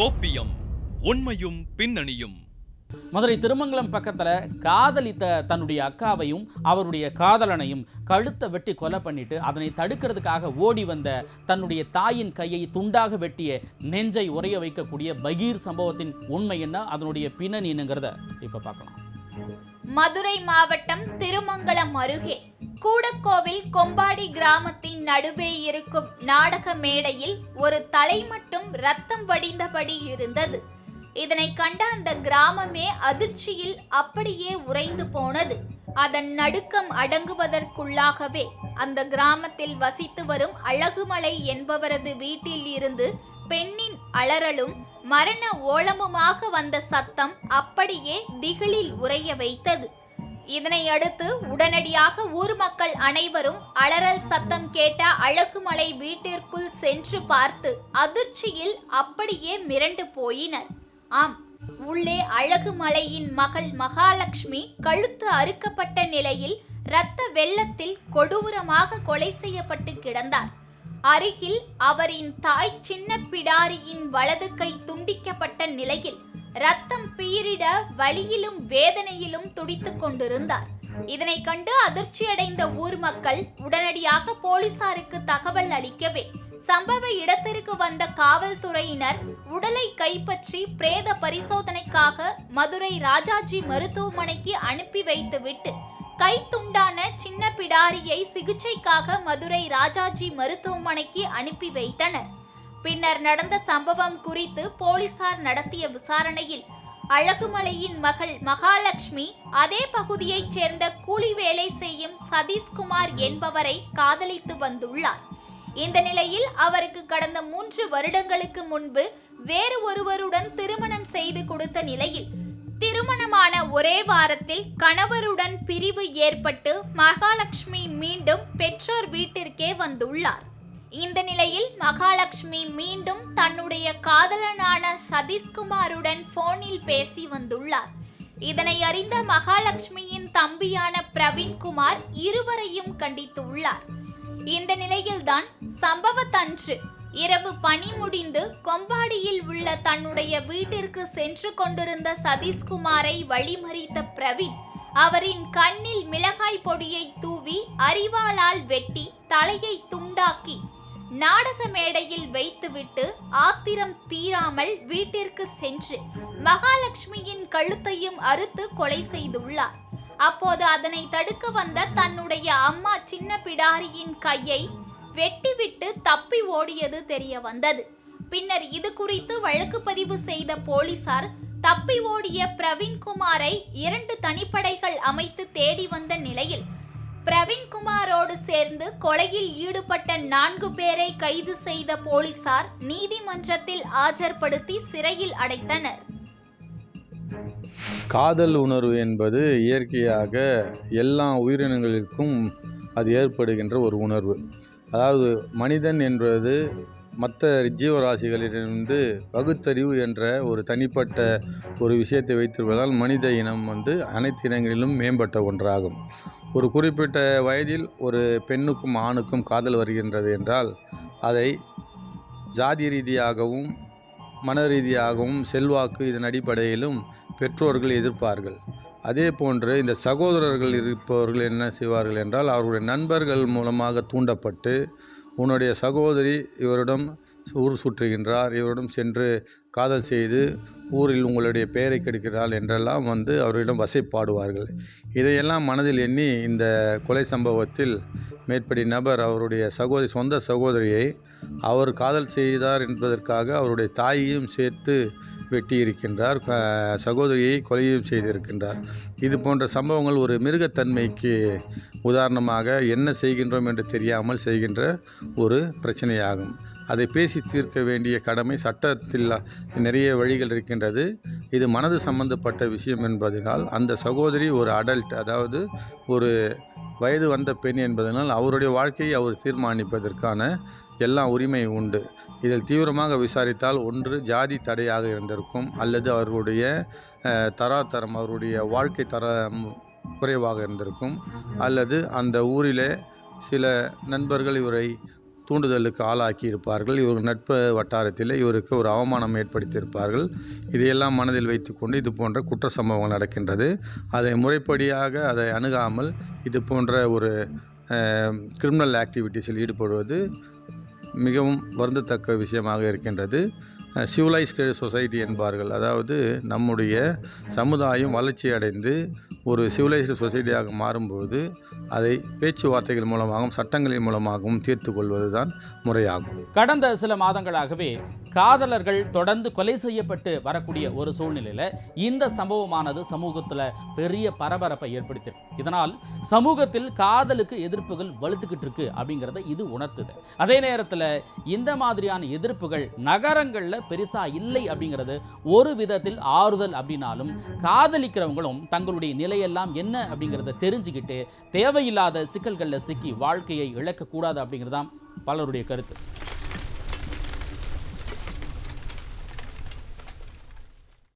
கோப்பியம் உண்மையும் பின்னணியும். மதுரை திருமங்கலம் பக்கத்தில் காதலித்த தன்னுடைய அக்காவையும் அவருடைய காதலனையும் கழுத்தை வெட்டி கொலை பண்ணிட்டு அதனை தடுக்கிறதுக்காக ஓடி வந்த தன்னுடைய தாயின் கையை துண்டாக வெட்டிய நெஞ்சை உறைய வைக்கக்கூடிய பகீர் சம்பவத்தின் உண்மை என்ன? அதனுடைய பின்னணி என்னங்கிறத இப்போ பார்க்கலாம். மதுரை மாவட்டம் திருமங்கலம் அருகே கூடக்கோவில் கொம்பாடி கிராமத்தின் நடுவே இருக்கும் நாடக மேடையில் ஒரு தலை மட்டும் ரத்தம் வடிந்தபடி இருந்தது. இதனை கண்ட அந்த கிராமமே அதிர்ச்சியில் அப்படியே உறைந்து போனது. அதன் நடுக்கம் அடங்குவதற்குள்ளாகவே அந்த கிராமத்தில் வசித்து வரும் அழகுமலை என்பவரது வீட்டில் இருந்து பெண்ணின் அலறலும் மரண ஓலமுமாக வந்த சத்தம் அப்படியே திகிலில் உறைய வைத்தது. இதனை அடுத்து உடனடியாக ஊர் மக்கள் அனைவரும் அலறல் சத்தம் கேட்ட அழகுமலை வீட்டிற்குள் சென்று பார்த்து அதிர்ச்சியில் அப்படியே மிரண்டு போயினர். ஆம் உள்ளே அழகுமலையின் மகள் மகாலட்சுமி கழுத்து அறுக்கப்பட்ட நிலையில் இரத்த வெள்ளத்தில் கொடூரமாக கொலை செய்யப்பட்டு கிடந்தார். அருகில் அவரின் தாய் சின்ன பிடாரியின் வலது கை துண்டிக்கப்பட்ட நிலையில் ரத்தம் பீரிட வலியிலும் வேதனையிலும் துடித்துக் கொண்டிருந்தார். இதனை கண்டு அதிர்ச்சியடைந்த ஊர் மக்கள் உடனடியாக போலீசாருக்கு தகவல் அளிக்கவே சம்பவ இடத்திற்கு வந்த காவல்துறையினர் உடலை கைப்பற்றி பிரேத பரிசோதனைக்காக மதுரை ராஜாஜி மருத்துவமனைக்கு அனுப்பி வைத்துவிட்டு கை துண்டான சின்ன பிடாரியை சிகிச்சைக்காக மதுரை ராஜாஜி மருத்துவமனைக்கு அனுப்பி வைத்தனர். பின்னர் நடந்த சம்பவம் குறித்து போலீசார் நடத்திய விசாரணையில் அழகுமலையின் மகள் மகாலட்சுமி அதே பகுதியைச் சேர்ந்த கூலி வேலை செய்யும் சதீஷ்குமார் என்பவரை காதலித்து வந்துள்ளார். இந்த நிலையில் அவருக்கு கடந்த மூன்று வருடங்களுக்கு முன்பு வேறு ஒருவருடன் திருமணம் செய்து கொடுத்த நிலையில் திருமணமான ஒரே வாரத்தில் கணவருடன் பிரிவு ஏற்பட்டு மகாலட்சுமி மீண்டும் பெற்றோர் வீட்டிற்கே வந்துள்ளார். இந்த நிலையில் மகாலட்சுமி மீண்டும் தன்னுடைய காதலனான சதீஷ்குமாருடன் போனில் பேசி வந்துள்ளார். இதனை அறிந்த மகாலட்சுமியின் தம்பியான பிரவீன்குமார் இருவரையும் கண்டித்துள்ளார். இந்த நிலையில்தான் சம்பவத்தன்று இரவு பணி முடிந்து கொம்பாடியில் உள்ள தன்னுடைய வீட்டிற்கு சென்று கொண்டிருந்த சதீஷ்குமாரை வழிமறித்த பிரவீன் அவரின் கண்ணில் மிளகாய் பொடியை தூவி அரிவாளால் வெட்டி தலையை துண்டாக்கி நாடக மேடையில் வைத்துவிட்டு ஆத்திரம் தீராமல் வீட்டிற்கு சென்று மகாலட்சுமியின் கழுத்தையும் அறுத்து கொலை செய்துள்ளார். அப்போது அதனை தடுக்க வந்த தன்னுடைய அம்மா சின்ன பிடாரியின் கையை வெட்டிவிட்டு தப்பி ஓடியது தெரிய வந்தது. பின்னர் இது குறித்து வழக்கு பதிவு செய்த போலீசார் தப்பி ஓடிய பிரவீன்குமாரை இரண்டு தனிப்படைகள் அமைத்து தேடி வந்த நிலையில் பிரவீன்குமாரோடு சேர்ந்து கொலையில் ஈடுபட்ட நான்கு பேரை கைது செய்த போலீசார் நீதிமன்றத்தில் ஆஜர்படுத்தி சிறையில் அடைத்தனர். காதல் உணர்வு என்பது இயற்கையாக எல்லா உயிரினங்களுக்கும் அது ஏற்படுகின்ற ஒரு உணர்வு. அதாவது மனிதன் என்பது மற்ற ஜீவராசிகளிலிருந்து பகுத்தறிவு என்ற ஒரு தனிப்பட்ட ஒரு விஷயத்தை வைத்திருப்பதால் மனித இனம் வந்து அனைத்து இனங்களிலும் மேம்பட்ட ஒன்றாகும். ஒரு குறிப்பிட்ட வயதில் ஒரு பெண்ணுக்கும் ஆணுக்கும் காதல் வருகின்றது என்றால் அதை ஜாதி ரீதியாகவும் மன ரீதியாகவும் செல்வாக்கு இதன் அடிப்படையிலும் பெற்றோர்கள் எதிர்ப்பார்கள். அதே போன்று இந்த சகோதரர்கள் இருப்பவர்கள் என்ன செய்வார்கள் என்றால் அவர்களுடைய நண்பர்கள் மூலமாக தூண்டப்பட்டு உன்னுடைய சகோதரி இவரிடம் ஊர் சுற்றுகின்றார். இவரிடம் சென்று காதல் செய்து ஊரில் உங்களுடைய பெயரை கெடுக்கிறாள் என்றெல்லாம் வந்து அவர்களிடம் வசைப்பாடுவார்கள். இதையெல்லாம் மனதில் எண்ணி இந்த கொலை சம்பவத்தில் மேற்படி நபர் அவருடைய சகோதரி சொந்த சகோதரியை அவர் காதல் செய்தார் என்பதற்காக அவருடைய தாயையும் சேர்த்து வெட்டியிருக்கின்றார் சகோதரியை கொலையும் செய்திருக்கின்றார். இது போன்ற சம்பவங்கள் ஒரு மிருகத்தன்மைக்கு உதாரணமாக என்ன செய்கின்றோம் என்று தெரியாமல் செய்கின்ற ஒரு பிரச்சனையாகும். அதை பேசி தீர்க்க வேண்டிய கடமை சட்டத்தில் நிறைய வழிகள் இருக்கின்றது. இது மனது சம்பந்தப்பட்ட விஷயம் என்பதனால் அந்த சகோதரி ஒரு அடல்ட் அதாவது ஒரு வயது வந்த பெண் என்பதனால் அவருடைய வாழ்க்கையை அவர் தீர்மானிப்பதற்கான எல்லா உரிமை உண்டு. இதில் தீவிரமாக விசாரித்தால் ஒன்று ஜாதி தடையாக இருந்திருக்கும் அல்லது அவர்களுடைய தராதரம் அவருடைய வாழ்க்கை தரம் குறைவாக இருந்திருக்கும் அல்லது அந்த ஊரிலே சில நண்பர்கள் இவரை தூண்டுதலுக்கு ஆளாக்கி இருப்பார்கள் இவர் நட்பு வட்டாரத்தில் இவருக்கு ஒரு அவமானம் ஏற்படுத்தியிருப்பார்கள். இதையெல்லாம் மனதில் வைத்துக்கொண்டு இது போன்ற குற்ற சம்பவங்கள் நடக்கின்றது. அதை முறைப்படியாக அதை அணுகாமல் இது போன்ற ஒரு கிரிமினல் ஆக்டிவிட்டீஸில் ஈடுபடுவது மிகவும் வருந்தத்தக்க விஷயமாக இருக்கின்றது. சிவிலைஸ்டு சொசைட்டி என்பார்கள். அதாவது நம்முடைய சமுதாயம் வளர்ச்சி அடைந்து ஒரு சிவிலைஸ்டு சொசைட்டியாக மாறும்போது அதை பேச்சுவார்த்தைகள் மூலமாகவும் சட்டங்களின் மூலமாகவும் தீர்த்து கொள்வது தான் முறையாகும். கடந்த சில மாதங்களாகவே காதலர்கள் தொடர்ந்து கொலை செய்யப்பட்டு வரக்கூடிய ஒரு சூழ்நிலையில இந்த சம்பவமானது சமூகத்துல பெரிய பரபரப்பை ஏற்படுத்தியிருக்கு இதனால் சமூகத்தில் காதலுக்கு எதிர்ப்புகள் வலுத்துக்கிட்டு இருக்கு அப்படிங்கிறத இது உணர்த்துது. அதே நேரத்துல இந்த மாதிரியான எதிர்ப்புகள் நகரங்களில் பெருசா இல்லை அப்படிங்கிறது ஒரு விதத்தில் ஆறுதல் அப்படின்னாலும் காதலிக்கிறவங்களும் தங்களுடைய நிலையெல்லாம் என்ன அப்படிங்கிறத தெரிஞ்சுக்கிட்டு தேவையில்லாத சிக்கல்களில் சிக்கி வாழ்க்கையை இழக்கக்கூடாது அப்படிங்கிறது தான் பலருடைய கருத்து.